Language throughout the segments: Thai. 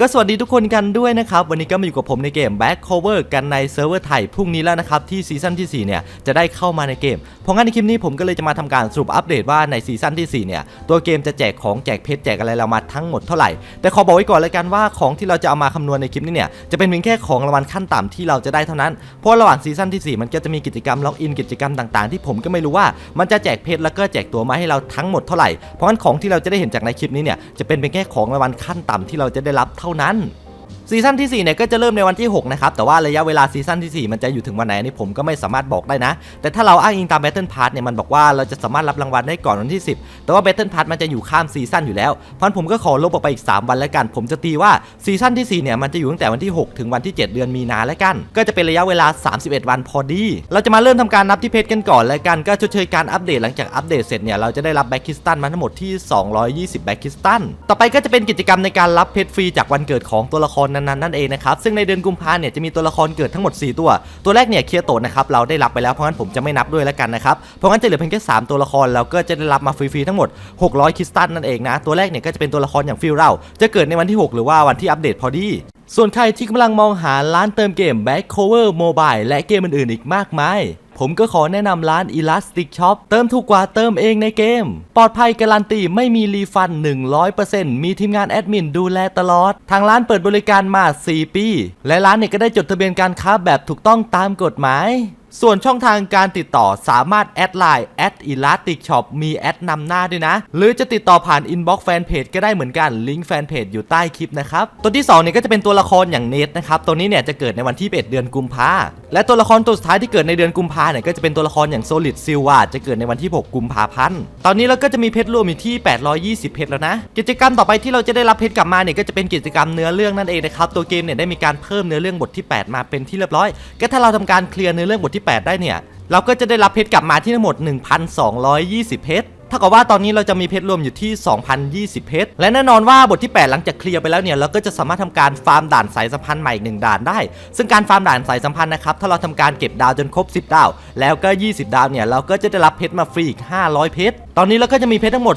ก็สวัสดีทุกคนกันด้วยนะครับ วันนี้ก็มาอยู่กับผมในเกม Back Cover กันในเซิร์ฟเวอร์ไทยพรุ่งนี้แล้วนะครับ ที่ซีซั่นที่ 4 เนี่ย จะได้เข้ามาในเกม เพราะงั้นในคลิปนี้ผมก็เลยจะมาทำการสรุปอัปเดตว่าในซีซั่นที่ 4 เนี่ย ตัวเกมจะแจกของแจกเพชรแจกอะไรเรามาทั้งหมดเท่าไหร่ แต่ขอบอกไว้ก่อนเลยกันว่าของที่เราจะเอามาคำนวณในคลิปนี้เนี่ยจะเป็นเพียงแค่ของรางวัลขั้นต่ำที่เราจะได้เท่านั้นเพราะระหว่างซีซั่นที่4มันก็จะมีกิจกรรมล็อกอินกิจกรรมต่างๆ ที่ผมก็ไม่รู้ว่ามันจะแจกเพชรแล้วก็แจกตัวมาให้เราทั้งหมดเท่าไหร่เพราะงั้นของที่เราจะได้เห็นจากในคลิปนี้เนี่ยจะเป็นเพียงแค่ของรางวัลขั้นต่ำที่เราจะได้รับเท่านั้น ซีซั่นที่4เนี่ยก็จะเริ่มในวันที่ 6 นะครับ แต่ว่าระยะเวลาซีซั่นที่ 4 มันจะอยู่ถึงวันไหนนี่ผมก็ไม่สามารถบอกได้นะ แต่ถ้าเราอ้างอิงตาม Battle Pass เนี่ยมันบอกว่าเราจะสามารถรับรางวัลได้ก่อนวันที่ 10 แต่ว่า Battle Pass มันจะอยู่ข้ามซีซั่นอยู่แล้ว เพราะฉะนั้นผมก็ขอลบออกไปอีก 3 วันแล้วกัน ผมจะตีว่าซีซั่นที่4เนี่ยมันจะอยู่ตั้งแต่วันที่ 6 ถึงวันที่ 7 เดือนมีนาแล้วกัน ก็จะเป็นระยะเวลา 31 วันพอดี เราจะมาเริ่มทำการนับที่เพชรกันก่อนแล้วกัน ก็ชดเชยการอัปเดตหลังจากอัปเดตเสร็จเนี่ยเราจะได้รับแบ็กคิสตันมาทั้งหมดที่ 220แบ็กคิสตันต่อไปก็จะเป็นกิจกรรมในการรับเพชรฟรีจากวันเกิดของตัวละครนั้นๆนั่นเองนะครับซึ่งในเดือนกุมภาเนี่ยจะมีตัวละครเกิดทั้งหมด 4 ตัว ตัวแรกเนี่ยเคียโตะนะครับเราได้รับไปแล้วเพราะงั้นผมจะไม่นับด้วยแล้วกันนะครับเพราะงั้นจะเหลือเพียงแค่3ตัวละครแล้วก็จะได้รับมาฟรีๆทั้งหมด 600 คริสตัลนั่นเองนะตัวแรกเนี่ยก็จะเป็นตัวละครอย่างฟิลเราจะเกิดในวันที่ 6 หรือว่าวันที่อัปเดตพอดีส่วนใครที่กำลังมองหาร้านเติมเกม Back Cover Mobile และเกมอื่นๆอีกมากมาย ผมก็ขอแนะนำร้าน Elastic Shop เติมถูกกว่าเติมเองในเกม ปลอดภัยการันตีไม่มีรีฟัน 100%มีทีมงานแอดมินดูแลตลอด ทางร้านเปิดบริการมา 4 ปี และร้านเนี่ยก็ได้จดทะเบียนการค้าแบบถูกต้องตามกฎหมาย ส่วนช่องทางการติดต่อสามารถแอดไลน์แอดอีลาติกช็อปมีแอดนำหน้าด้วยนะ หรือจะติดต่อผ่านอินบ็อกซ์แฟนเพจก็ได้เหมือนกันลิงก์แฟนเพจอยู่ใต้คลิปนะครับ ตัวที่2เนี่ยก็จะเป็นตัวละครอย่างเนทนะครับ ตัวนี้เนี่ยจะเกิดในวันที่1เดือนกุมภาและตัวละครตัวสุดท้ายที่เกิดในเดือนกุมภาเนี่ยก็จะเป็นตัวละครอย่างโซลิดซิลวาจะเกิดในวันที่ 6 กุมภาพันธ์ตอนนี้เราก็จะมีเพชรรวมอยู่ที่ 820 เพชรแล้วนะ กิจกรรมต่อไปที่เราจะได้รับเพชรกลับมาเนี่ยก็จะเป็นกิจกรรมเนื้อเรื่องนั่นเองนะครับตัวเกมเนี่ยได้มีการเพิ่มเนื้อเรื่องบทที่ 8 มาเป็นที่เรียบร้อย ก็ถ้าเราทำการเคลียร์เนื้อเรื่องบทที่8 ได้เนี่ย เราก็จะได้รับเพชรกลับมาที่ทั้งหมด 1,220 เพชรเท่ากับว่าตอนนี้เราจะมีเพชรรวมอยู่ที่ 2,020 เพชร และแน่นอนว่าบทที่ 8 หลังจากเคลียร์ไปแล้วเนี่ย เราก็จะสามารถทำการฟาร์มด่านสายสัมพันธ์ใหม่อีกหนึ่งด่านได้ ซึ่งการฟาร์มด่านสายสัมพันธ์นะครับ ถ้าเราทำการเก็บดาวจนครบ 10 ดาว แล้วก็ 20 ดาวเนี่ย เราก็จะได้รับเพชรมาฟรีอีก 500 เพชร ตอนนี้เราก็จะมีเพชรทั้งหมด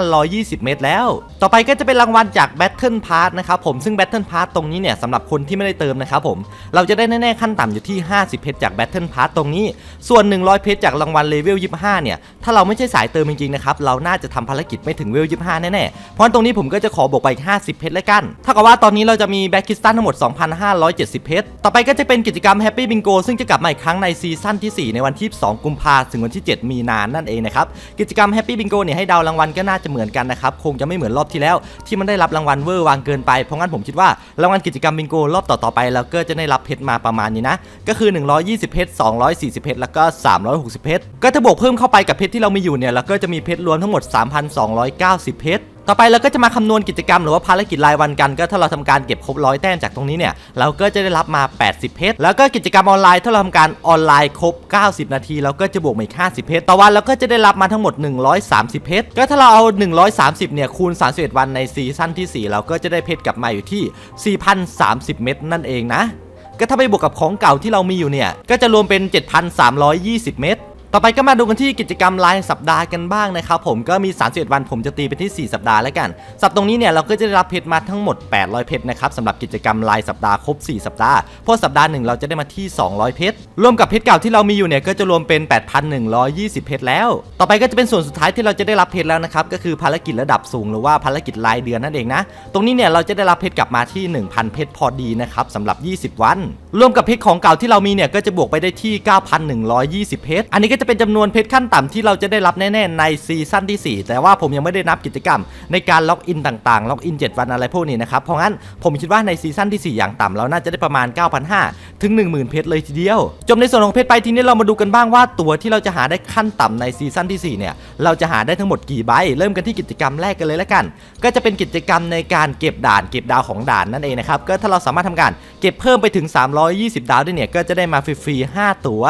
2,520 เม็ดแล้ว ต่อไปก็จะเป็นรางวัลจาก Battle Pass นะครับผม ซึ่ง Battle Pass ตรงนี้เนี่ยสำหรับคนที่ไม่ได้เติมนะครับผม เราจะได้แน่ๆขั้นต่ำอยู่ที่ 50 เพชรจาก Battle Pass ตรงนี้ ส่วน 100 เพชรจากรางวัลเลเวล 25 เนี่ย ถ้าเราไม่ใช่สายเติมจริงๆนะครับ เราน่าจะทำภารกิจไม่ถึงเวล 25 แน่ๆ เพราะงั้นตรงนี้ผมก็จะขอบวกไปอีก 50 เพชรแล้วกันถ้ากับว่าตอนนี้เราจะมีแบ็กคิสตันทั้งหมด 2,570 เพชร ต่อไปก็จะเป็นกิจกรรม Happy Bingo ซึ่งจะกลับมาอีกครั้งในซีซั่นที่ 4 ในวันที่ 2 กุมภาถึงวันที่ 7 มีนานั่นเองนะครับกิจกรรมทำแฮปปี้บิงโกเนี่ยให้ดาวรางวัลก็น่าจะเหมือนกันนะครับคงจะไม่เหมือนรอบที่แล้วที่มันได้รับรางวัลเวอร์วางเกินไปเพราะงั้นผมคิดว่ารางวัลกิจกรรมบิงโกรอบต่อๆไปเราก็จะได้รับเพชรมาประมาณนี้นะก็คือ 120 เพชร 240 เพชรแล้วก็ 360 เพชรก็ถ้าบวกเพิ่มเข้าไปกับเพชรที่เรามีอยู่เนี่ยเราก็จะมีเพชรรวมทั้งหมด 3,290 เพชร ต่อไปเราก็จะมาคำนวณกิจกรรมหรือว่าภารกิจรายวันกันก็ถ้าเราทำการเก็บครบร้อยแต้มจากตรงนี้เนี่ยเราก็จะได้รับมา 80 เพชรแล้วก็กิจกรรมออนไลน์ถ้าเราทำการออนไลน์ครบ 90 นาทีเราก็จะบวกมาอีก50 เพชรต่อวันเราก็จะได้รับมาทั้งหมด 130 เพชรก็ถ้าเราเอา 130 เนี่ยคูณ 31 วันในซีซั่นที่ 4 เราก็จะได้เพชรกลับมาอยู่ที่ 4,030 เม็ดนั่นเองนะก็ถ้าไปบวกกับของเก่าที่เรามีอยู่เนี่ยก็จะรวมเป็น 7,320 เม็ด ต่อไปก็มาดูกันที่กิจกรรมรายสัปดาห์กันบ้างนะครับผมก็มี 31 วันผมจะตีเป็นที่ 4 สัปดาห์แล้วกัน สัปตรงนี้เนี่ยเราก็จะได้รับเพชรมาทั้งหมด 800 เพชรนะครับสำหรับกิจกรรมรายสัปดาห์ครบ 4 สัปดาห์เพราะสัปดาห์หนึ่งเราจะได้มาที่ 200 เพชรรวมกับเพชรเก่าที่เรามีอยู่เนี่ยก็จะรวมเป็น 8,120 เพชรแล้ว ต่อไปก็จะเป็นส่วนสุดท้ายที่เราจะได้รับเพชรแล้วนะครับก็คือภารกิจระดับสูงหรือว่าภารกิจรายเดือนนั่นเองนะตรงนี้เนี่ยเราจะได้รับเพชรกลับมาที่ 1,000 เพชรพอดีนะครับสำหรับ 20 วัน รวมกับเพชรของเก่าที่เรามีเนี่ยก็จะบวกไปได้ที่ 9,120 เพชรอันนี้ก็จะเป็นจำนวนเพชรขั้นต่ำที่เราจะได้รับแน่ๆในซีซั่นที่ 4 แต่ว่าผมยังไม่ได้นับกิจกรรม ในการล็อกอินต่างๆ ล็อกอิน 7 วันอะไรพวกนี้นะครับ เพราะงั้นผมคิดว่าในซีซั่นที่ 4 อย่างต่ำเราน่าจะได้ประมาณ 9,500 ถึง 10,000 เพชรเลยทีเดียว จบในส่วนของเพชรไปทีนี้เรามาดูกันบ้างว่าตัวที่เราจะหาได้ขั้นต่ำในซีซั่นที่4เนี่ยเราจะหาได้ทั้งหมดกี่ใบ เริ่มกันที่กิจกรรมแรกกันเลยละกัน ก็จะเป็นกิจกรรมในการเก็บด่านเก็บดาวของด่านนั่นเองนะครับก็ถ้าเราสามารถทำการเก็บเพิ่มไปถึง 320 ดาวได้เนี่ยก็จะได้มาฟรีๆ5ตัว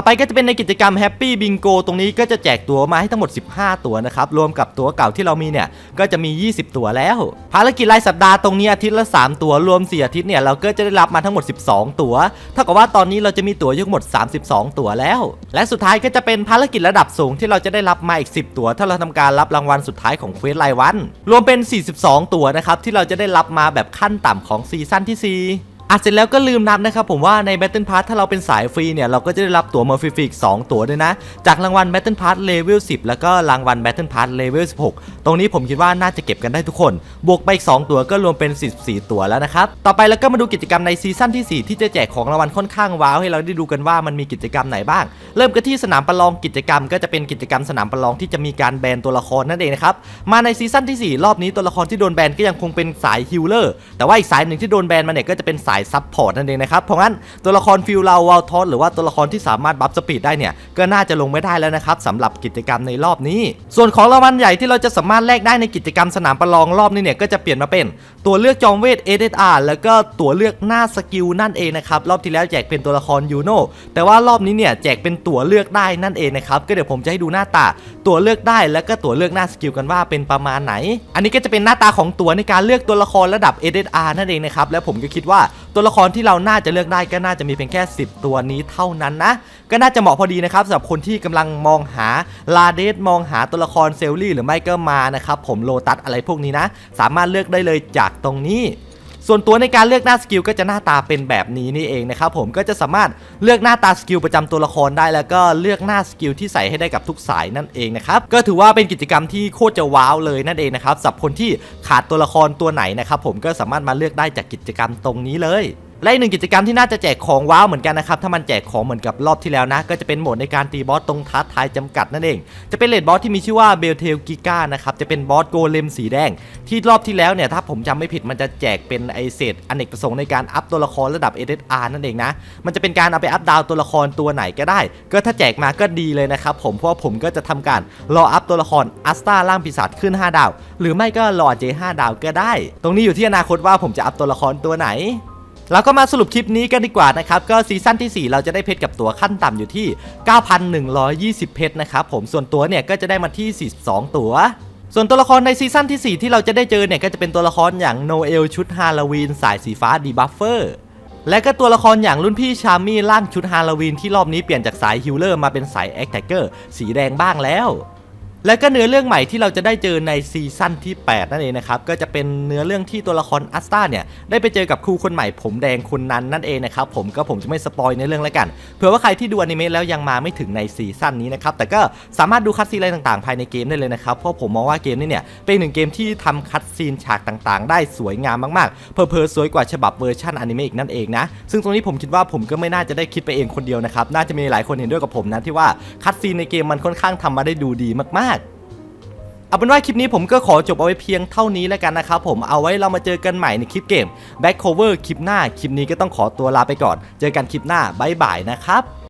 ต่อไปก็จะเป็นในกิจกรรม Happy Bingo ตรงนี้ก็จะแจกตัวมาให้ทั้งหมด 15 ตัวนะครับ รวมกับตัวเก่าที่เรามีเนี่ย ก็จะมี 20 ตัวแล้ว ภารกิจรายสัปดาห์ตรงนี้อาทิตย์ละ 3 ตัว รวม 4 อาทิตย์เนี่ย เราก็จะได้รับมาทั้งหมด 12 ตัว เท่ากับว่าตอนนี้เราจะมีตัวทั้งหมด 32 ตัวแล้ว และสุดท้ายก็จะเป็นภารกิจระดับสูงที่เราจะได้รับมาอีก 10 ตัว ถ้าเราทำการรับรางวัลสุดท้ายของเควสรายวัน รวมเป็น 42 ตัวนะครับที่เราจะได้รับมาแบบขั้นต่ำของซีซั่นที่ 4 อะเสร็จแล้วก็ลืมนับนะครับผมว่าใน Battle Pass ถ้าเราเป็นสายฟรีเนี่ยเราก็จะได้รับตั๋วมาฟรีๆอีก2ตั๋วด้วยนะ จากรางวัล Battle Pass Level 10 แล้วก็รางวัล Battle Pass Level 16 ตรงนี้ผมคิดว่าน่าจะเก็บกันได้ทุกคน บวกไปอีก2ตั๋วก็รวมเป็น 14 ตั๋วแล้วนะครับ ต่อไปแล้วก็มาดูกิจกรรมในซีซั่นที่ 4 ที่จะแจกของรางวัลค่อนข้างว้าวให้เราได้ดูกันว่ามันมีกิจกรรมไหนบ้าง เริ่มกันที่สนามประลองกิจกรรม ก็จะเป็นกิจกรรมสนามประลองที่จะมีการแบนตัวละครนั่นเองนะครับมาในซีซั่นที่ 4 รอบนี้ตัวละครที่โดนแบนก็ยังคงเป็นสายฮิลเลอร์แต่ว่าอีกสายหนึ่งที่โดนแบนมาเนี่ยก็จะเป็นสายซับพอร์ตนั่นเองนะครับ เพราะงั้นตัวละครฟิลเราวอลทอสหรือว่าตัวละครที่สามารถบัฟสปีดได้เนี่ย ก็น่าจะลงไม่ได้แล้วนะครับสำหรับกิจกรรมในรอบนี้ ส่วนของรางวัลใหญ่ที่เราจะสามารถแลกได้ในกิจกรรมสนามประลองรอบนี้เนี่ยก็จะเปลี่ยนมาเป็นตัวเลือกจอมเวท SSR แล้วก็ตัวเลือกหน้าสกิลนั่นเองนะครับรอบที่แล้วแจกเป็นตัวละครยูโนแต่ว่ารอบนี้เนี่ยแจกเป็นตัวเลือกได้นั่นเองนะครับก็เดี๋ยวผมจะให้ดูหน้าตา ตัวเลือกได้แล้วก็ตัวเลือกหน้าสกิลกันว่าเป็นประมาณไหน อันนี้ก็จะเป็นหน้าตาของตัวในการเลือกตัวละครระดับ SSR นั่นเองนะครับและผมก็คิดว่าตัวละครที่เราน่าจะเลือกได้ก็น่าจะมีเพียงแค่ 10 ตัวนี้เท่านั้นนะ ก็น่าจะเหมาะพอดีนะครับสำหรับคนที่กำลังมองหาลาเดสมองหาตัวละครเซลลี่หรือไม่ก็มานะครับผมโลตัสอะไรพวกนี้นะ สามารถเลือกได้เลยจากตรงนี้ ส่วนตัวในการเลือกหน้าสกิลก็จะหน้าตาเป็นแบบนี้นี่เองนะครับผมก็จะสามารถเลือกหน้าตาสกิลประจำตัวละครได้แล้วก็เลือกหน้าสกิลที่ใส่ให้ได้กับทุกสายนั่นเองนะครับก็ถือว่าเป็นกิจกรรมที่โคตรจะว้าวเลยนั่นเองนะครับสำหรับคนที่ขาดตัวละครตัวไหนนะครับผมก็สามารถมาเลือกได้จากกิจกรรมตรงนี้เลย และอีกหนึ่งกิจกรรมที่น่าจะแจกของว้าวเหมือนกันนะครับ ถ้ามันแจกของเหมือนกับรอบที่แล้วนะ ก็จะเป็นโหมดในการตีบอสตรงท้าทายจำกัดนั่นเอง จะเป็นเลดบอสที่มีชื่อว่าเบลเทลกิก้านะครับ จะเป็นบอสโกเลมสีแดง ที่รอบที่แล้วเนี่ยถ้าผมจำไม่ผิดมันจะแจกเป็นไอเศษอเนกประสงค์ในการอัพตัวละครระดับ SSR นั่นเองนะ มันจะเป็นการเอาไปอัพดาวตัวละครตัวไหนก็ได้ ก็ถ้าแจกมาก็ดีเลยนะครับผม เพราะว่าผมก็จะทำการรออัพตัวละครอัสตาร่างปีศาจขึ้น 5 ดาว หรือไม่ก็รอเจ5ดาวก็ได้ ตรงนี้อยู่ที่อนาคตว่าผมจะอัพตัวละครตัวไหน เราก็มาสรุปคลิปนี้กันดีกว่านะครับ ก็ซีซั่นที่ 4 เราจะได้เพชรกับตัวขั้นต่ำอยู่ที่ 9,120 เพชรนะครับผมส่วนตัวเนี่ยก็จะได้มาที่ 42 ตัวส่วนตัวละครในซีซั่นที่ 4 ที่เราจะได้เจอเนี่ย ก็จะเป็นตัวละครอย่างโนเอลชุดฮาโลวีนสายสีฟ้าดีบัฟเฟอร์และก็ตัวละครอย่างรุ่นพี่ชามี่ร่างชุดฮาโลวีนที่รอบนี้เปลี่ยนจากสายฮิลเลอร์มาเป็นสายแอคแท็กเกอร์สีแดงบ้างแล้ว และก็เนื้อเรื่องใหม่ที่เราจะได้เจอในซีซั่นที่ 8 นั่นเองนะครับก็จะเป็นเนื้อเรื่องที่ตัวละครอัสตาเนี่ยได้ไปเจอกับครูคนใหม่ผมแดงคนนั้นนั่นเองนะครับผมก็ผมจะไม่สปอยในเรื่องแล้วกันเผื่อว่าใครที่ดูอนิเมะแล้วยังมาไม่ถึงในซีซั่นนี้นะครับแต่ก็สามารถดูคัดซีนอะไรต่างๆ ภายในเกมได้เลยนะครับเพราะผมมองว่าเกมนี้เนี่ยเป็นหนึ่งเกมที่ทำคัดซีนฉากต่างๆ ได้สวยงามมากๆเพอๆสวยกว่าฉบับเวอร์ชันอนิเมะอีกนั่นเองนะซึ่งตรงนี้ผมคิดว่าผมก็ไม่น่าจะได้คิดไปเองคนเดียวนะครับน่าจะมีหลายคนเห็นด้วยกับผมนะที่ว่าคัดซีนในเกมมันค่อนข้างทำมาได้ดูดีมาก เอาเป็นว่าคลิปนี้ผมก็ขอจบเอาไว้เพียงเท่านี้แล้วกันนะครับผมเอาไว้เรามาเจอกันใหม่ในคลิปเกม Back Cover คลิปหน้าคลิปนี้ก็ต้องขอตัวลาไปก่อน เจอกันคลิปหน้าบ๊ายบายนะครับ